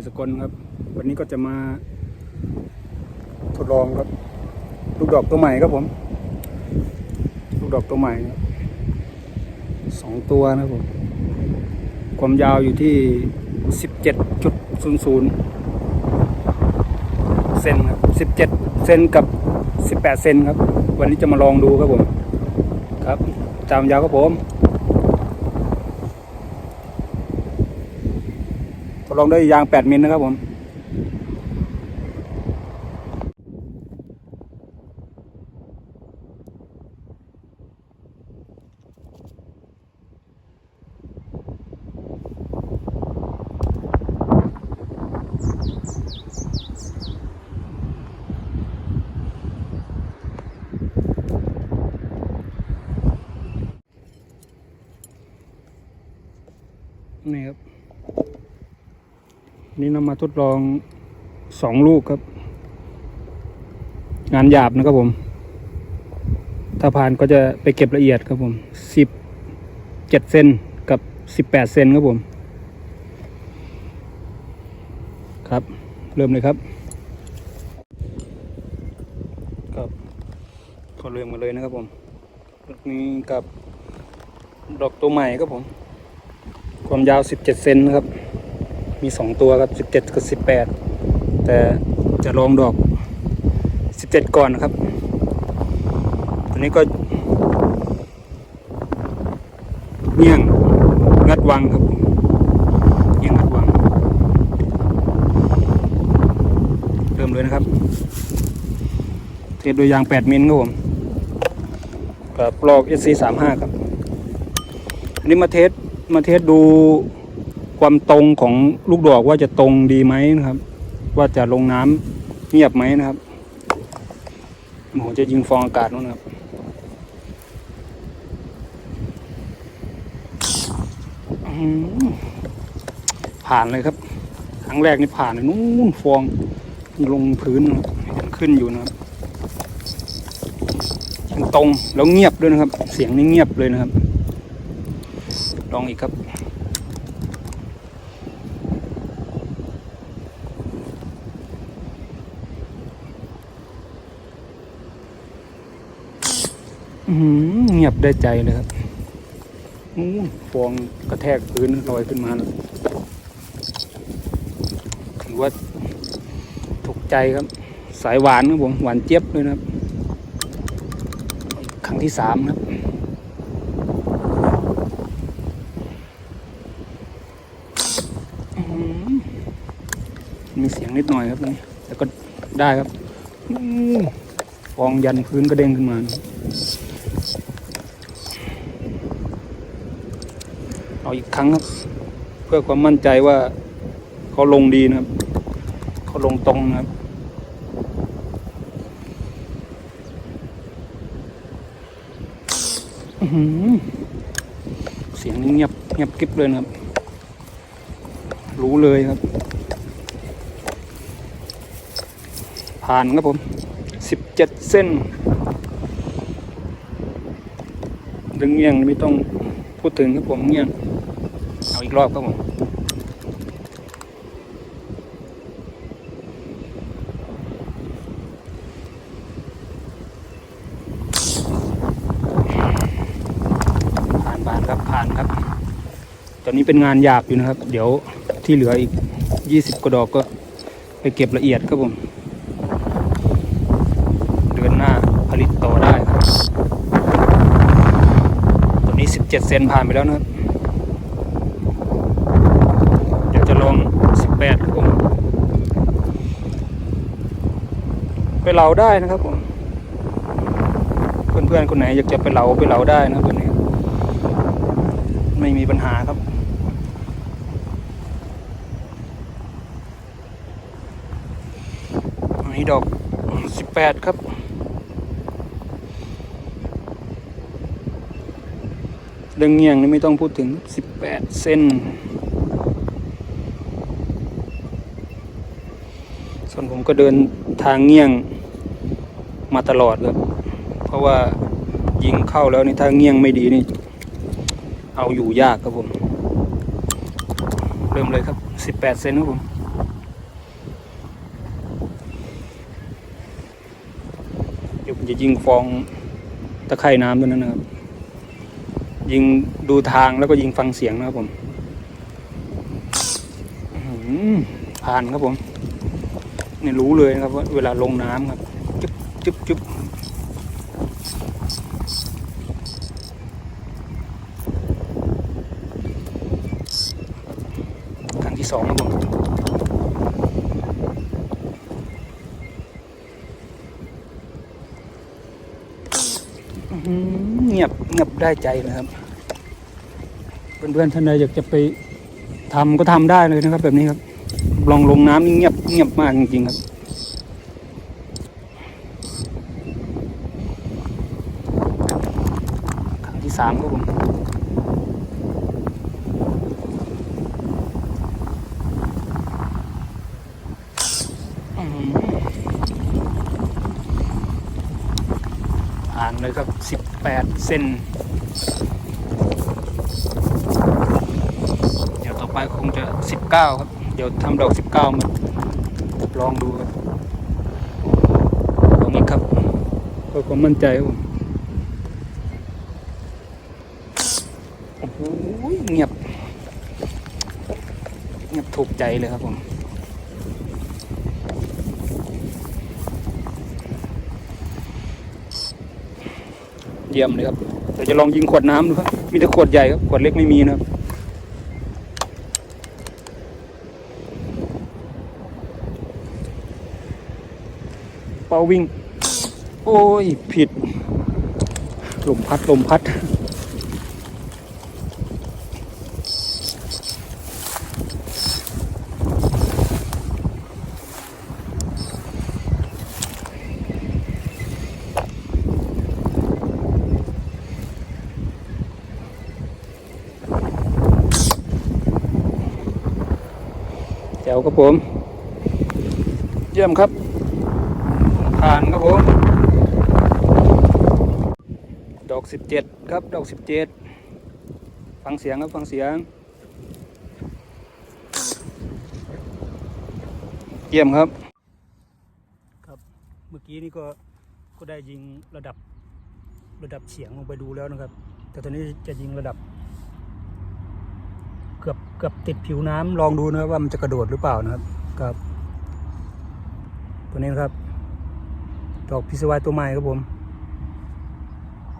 ยสกลครับ วันนี้ก็จะมา ทดลองครับ ลูกดอกตัวใหม่ครับผม ลูกดอกตัวใหม่สองตัวนะครับผม ความยาวอยู่ที่สิบเจ็ดจุดศูนย์ศูนย์เซนครับสิบเจ็ดเซนกับสิบแปดเซนครับ วันนี้จะมาลองดูครับผม ครับจามยาวครับผม ทด ลองด้วยยาง 8 มิลนะครับผมนี่ครับ นี่นำมาทดลองสองลูกครับ งานหยาบนะครับผม ถ้าผ่านก็จะไปเก็บละเอียดครับผมสิบเจ็ดเซนกับสิบแปดเซนครับผม ครับ เริ่มเลยครับ ครับก็เริ่มกันเลยนะครับผมลูกนี้กับดอกตัวใหม่ครับผม ความยาวสิบเจ็ดเซนนะครับ มีสองตัวครับสิบเจ็ดกับสิบแปดแต่จะลองดอกสิบเจ็ดก่อนนะครับ ตัวนี้ก็เงี้ยงงัดวังครับผมเงี้ยงงัดวัง เริ่มเลยนะครับ เทสโดยยาง 8 มิลครับผมกับปลอก SC 3 5 ครับ อันนี้มาเทสมาเทสดู ความตรงของลูกดอกว่าจะตรงดีไหมนะครับ ว่าจะลงน้ำเงียบไหมนะครับผมจะยิงฟองอากาศนู่นครับผ่านเลยครับครั้งแรกนี่ผ่านเลยนู่นฟองลงพื้นขึ้นอยู่นะครับยิงตรงแล้วเงียบด้วยนะครับ เสียงนี่เงียบเลยนะครับ ลองอีกครับ อื้อหือ เงียบได้ใจเลยครับฟองกระแทกพื้นลอยขึ้นมาถือว่าถูกใจครับ สายหวานครับผมหวานเจี๊ยบเลยนะครับ ครั้งที่สามครับมีเสียงนิดหน่อยครับนี่แต่ก็ได้ครับฟองยันพื้นก็เด้งขึ้นมา เอาอีกครั้งครับ เพื่อความมั่นใจว่าเขาลงดีนะครับเขาลงตรงนะครับอื้อหือเสียงนี่เงียบเงียบกริบเลยนะครับ รู้เลยครับ ผ่านครับผมสิบเจ็ดเส้น ดึงเงียงไม่ต้องพูดถึงครับผมเงียง เอาอีกรอบครับผมผ่านผ่านครับผ่านครับ ตอนนี้เป็นงานหยาบอยู่นะครับ เดี๋ยวที่เหลืออีกยี่สิบกระดอกก็ไปเก็บละเอียดครับผมเดือนหน้าผลิตต่อได้ครับตอนนี้สิบเจ็ดเซนผ่านไปแล้วนะครับ เดี๋ยวจะลองสิบ แปดครับผมไปเหลาได้นะครับผมเพื่อนๆคนไหนอยากจะไปเหลาไปเหลาได้นะตัวนี้ ไม่มีปัญหาครับอันนี้ดอกสิบแปดครับเรื่องเงียงนี่ไม่ต้องพูดถึงสิบแปดเส้น ส่วน ผมก็เดินทางเงียงมาตลอดครับเพราะว่ายิงเข้าแล้วนี่ถ้าเงียงไม่ดีนี่ เอาอยู่ยากครับผม เริ่มเลยครับสิบแปดเซนครับผมเดี๋ยวผมจะยิงฟองตะไคร่น้ำตัวนั้นะครับ ยิงดูทางแล้วก็ยิงฟังเสียงนะครับผมอื้อหือผ่านครับผม เนี่ยรู้เลยนะครับว่าเวลาลงน้ำครับจุ๊บจุ๊บจุ๊บครั้งที่สองครับผมเงียบเงียบได้ใจนะครับเพื่อนๆท่านใดอยากจะไปทำก็ทำได้เลยนะครับแบบนี้ครับ ลองลงน้ำนี่เงียบเงียบมากจริงๆครับครั้งที่สามครับผมอ่านเลยครับ18เซนเดี๋ยวต่อไปคงจะ19ครับ เดี๋ยวทำดอก19มาลองดูครับลองอีกครับเพื่อความมั่นใจครับผมโอ้โหเงียบ เงียบถูกใจเลยครับผมเยี่ยมเลยครับเดี๋ยวจะลองยิงขวดน้ำดูครับมีแต่ขวดใหญ่ครับขวดเล็กไม่มีนะครับ เป่าวิ่ง โอ้ย ผิด ลมพัด ลมพัด แจวครับผม เยี่ยมครับ ผ่านครับผม ดอกสิบเจ็ดครับ ดอกสิบเจ็ดฟังเสียงครับ ฟังเสียง เยี่ยมครับ ครับ เมื่อกี้นี่ก็ ก็ได้ยิงระดับ ระดับเฉียงลงไปดูแล้วนะครับ แต่ตอนนี้จะยิงระดับ เกือบเกือบติดผิวน้ำลองดูนะครับว่ามันจะกระโดดหรือเปล่านะครับ ครับ ตัวนี้นะครับ ดอกพิศวายตัวใหม่ครับผม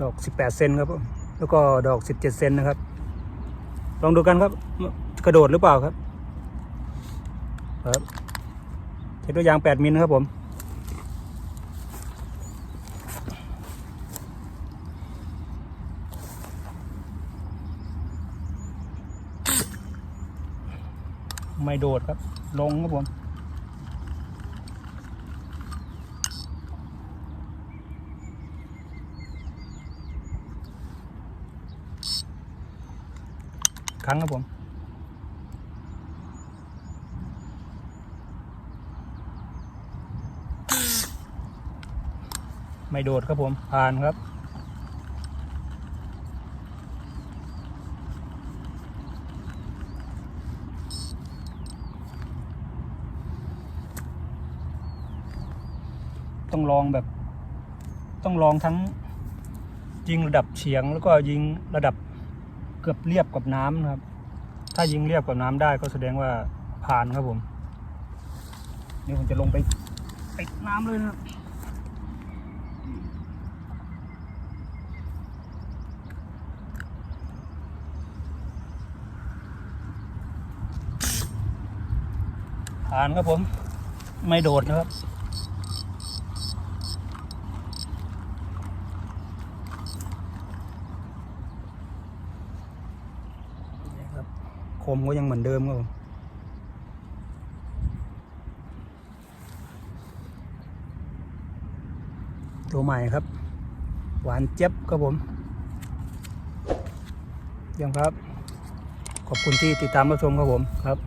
ดอก 18 เซนครับผมแล้วก็ดอก 17 เซนนะครับ ลองดูกันครับ กระโดดหรือเปล่าครับครับใช้ตัวยาง 8 มิลครับผม ไม่โดดครับ ลงครับผม ครั้งครับผม ไม่โดดครับผม ผ่านครับต้องลองแบบ ต้องลองทั้งยิงระดับเฉียงแล้วก็ยิงระดับ เกือบเรียบกับน้ำนะครับ ถ้ายิงเรียบกับน้ำได้ก็แสดงว่าผ่านครับผมนี่ผมจะลงไปติดน้ำเลยนะครับผ่านครับผม ไม่โดดนะครับ นี่ครับ คมก็ยังเหมือนเดิมครับตัวใหม่ครับ หวานเจ็บครับผมยังครับ ขอบคุณที่ติดตามรับชมครับผมครับ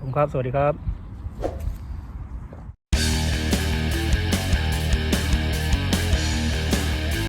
ผมครับ สวัสดีครับ